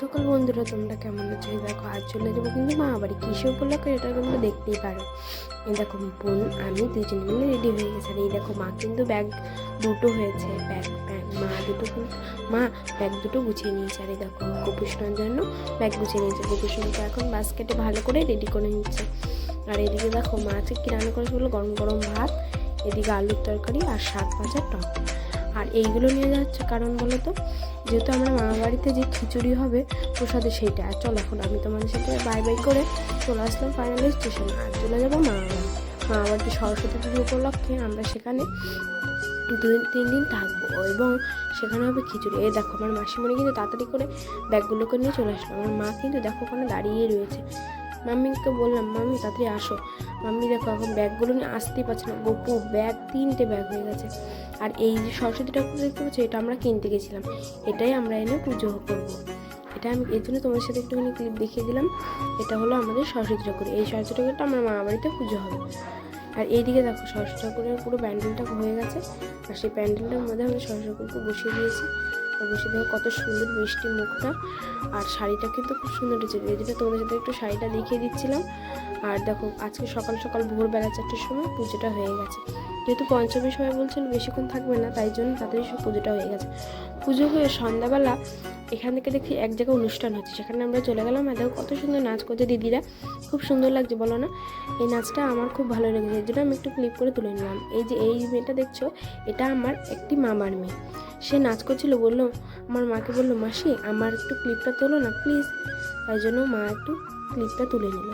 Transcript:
সকল বন্ধুরা, তোমরা কেমন আছো? দেখো, আজ চলে যাব কিন্তু মা বাড়ি। কিসে উপলক্ষে এটা তোমরা দেখতেই পারো। এই দেখো, বোন, আমি দুজন মিলে রেডি হয়ে গেছে। আর এই দেখো, মা কিন্তু ব্যাগ দুটো হয়েছে। ব্যাগ ব্যাগ মা দুটো মা ব্যাগ দুটো গুছিয়ে নিয়েছে। আর এই দেখো, গোপুষ্ণর জন্য ব্যাগ গুছিয়ে নিয়েছে। গোপুষ্ণকে এখন বাস্কেটে ভালো করে রেডি করে নিচ্ছে। আর এদিকে দেখো, মা আছে কি রান্না করেছে বলো? গরম গরম ভাত এদিকে আলুর তরকারি আর শাক ভাজা টক। আর এইগুলো নিয়ে যাচ্ছে কারণ বলো তো, যেহেতু আমরা মামা বাড়িতে যে খিচুড়ি হবে, প্রসাদে সেইটা। আর চলো এখন আমি তোমাদের সাথে বাই বাই করে চলে আসলাম ফাইনাল স্টেশন আর চলে যাব মামা বাড়ি মামা বাড়িতে সরস্বতী পুজো উপলক্ষে আমরা সেখানে দুই, তিন দিন থাকব এবং সেখানে হবে খিচুড়ি। এই দেখো, আমার মাসিমণি কিন্তু তাড়াতাড়ি করে ব্যাগগুলোকে নিয়ে চলে আসলো। আমার মা কিন্তু দেখো ওখানে দাঁড়িয়ে রয়েছে। মাম্মিকে বললাম মাম্মি তাড়াতাড়ি আসো। মাম্মি দেখো এখন ব্যাগগুলো নিয়ে আসতেই পারছে না। গোপু, ব্যাগ, তিনটে ব্যাগ হয়ে গেছে। আর এই যে সরস্বতী ঠাকুর দেখতে পাচ্ছি, এটা আমরা কিনতে গেছিলাম। এটাই আমরা এনে পুজো করব। এটা আমি এর জন্য তোমাদের সাথে একটুখানি ক্লিপ দেখিয়ে দিলাম। এটা হলো আমাদের সরস্বতী ঠাকুর। এই সরস্বতী ঠাকুরটা আমার মামা বাড়িতে পুজো হবে। আর এইদিকে দেখো, সরস্বতী ঠাকুরের পুরো প্যান্ডেলটা হয়ে গেছে। আর সেই প্যান্ডেলটার মধ্যে আমরা সরস্বতী ঠাকুরকে বসিয়ে দিয়েছি। বসিয়ে দেখো কত সুন্দর মিষ্টি মুখটা। আর শাড়িটা কিন্তু খুব সুন্দর হয়েছে। এই জন্য তোমাদের সাথে একটু শাড়িটা দেখিয়ে দিচ্ছিলাম। আর দেখো, আজকে সকাল সকাল ভোরবেলা চারটের সময় পুজোটা হয়ে গেছে। যেহেতু পঞ্চমী সবাই বলছেন, বেশিক্ষণ থাকবে না, তাই জন্য তাড়াতাড়ি পুজোটা হয়ে গেছে। পুজো হয়ে সন্ধ্যাবেলা এখান থেকে দেখি এক জায়গায় অনুষ্ঠান হচ্ছে, সেখানে আমরা চলে গেলাম। আর দেখো কত সুন্দর নাচ করছে দিদিরা। খুব সুন্দর লাগছে, বলো না? এই নাচটা আমার খুব ভালো লেগেছে, এর জন্য আমি একটু ক্লিপ করে তুলে নিলাম। এই যে এই মেয়েটা দেখছ, এটা আমার একটি মামার মেয়ে। সে নাচ করছিল, বলল, আমার মাকে বলল, মাসি, আমার একটু ক্লিপটা তোলো না প্লিজ তাই জন্য মা একটু ক্লিপটা তুলে নিল।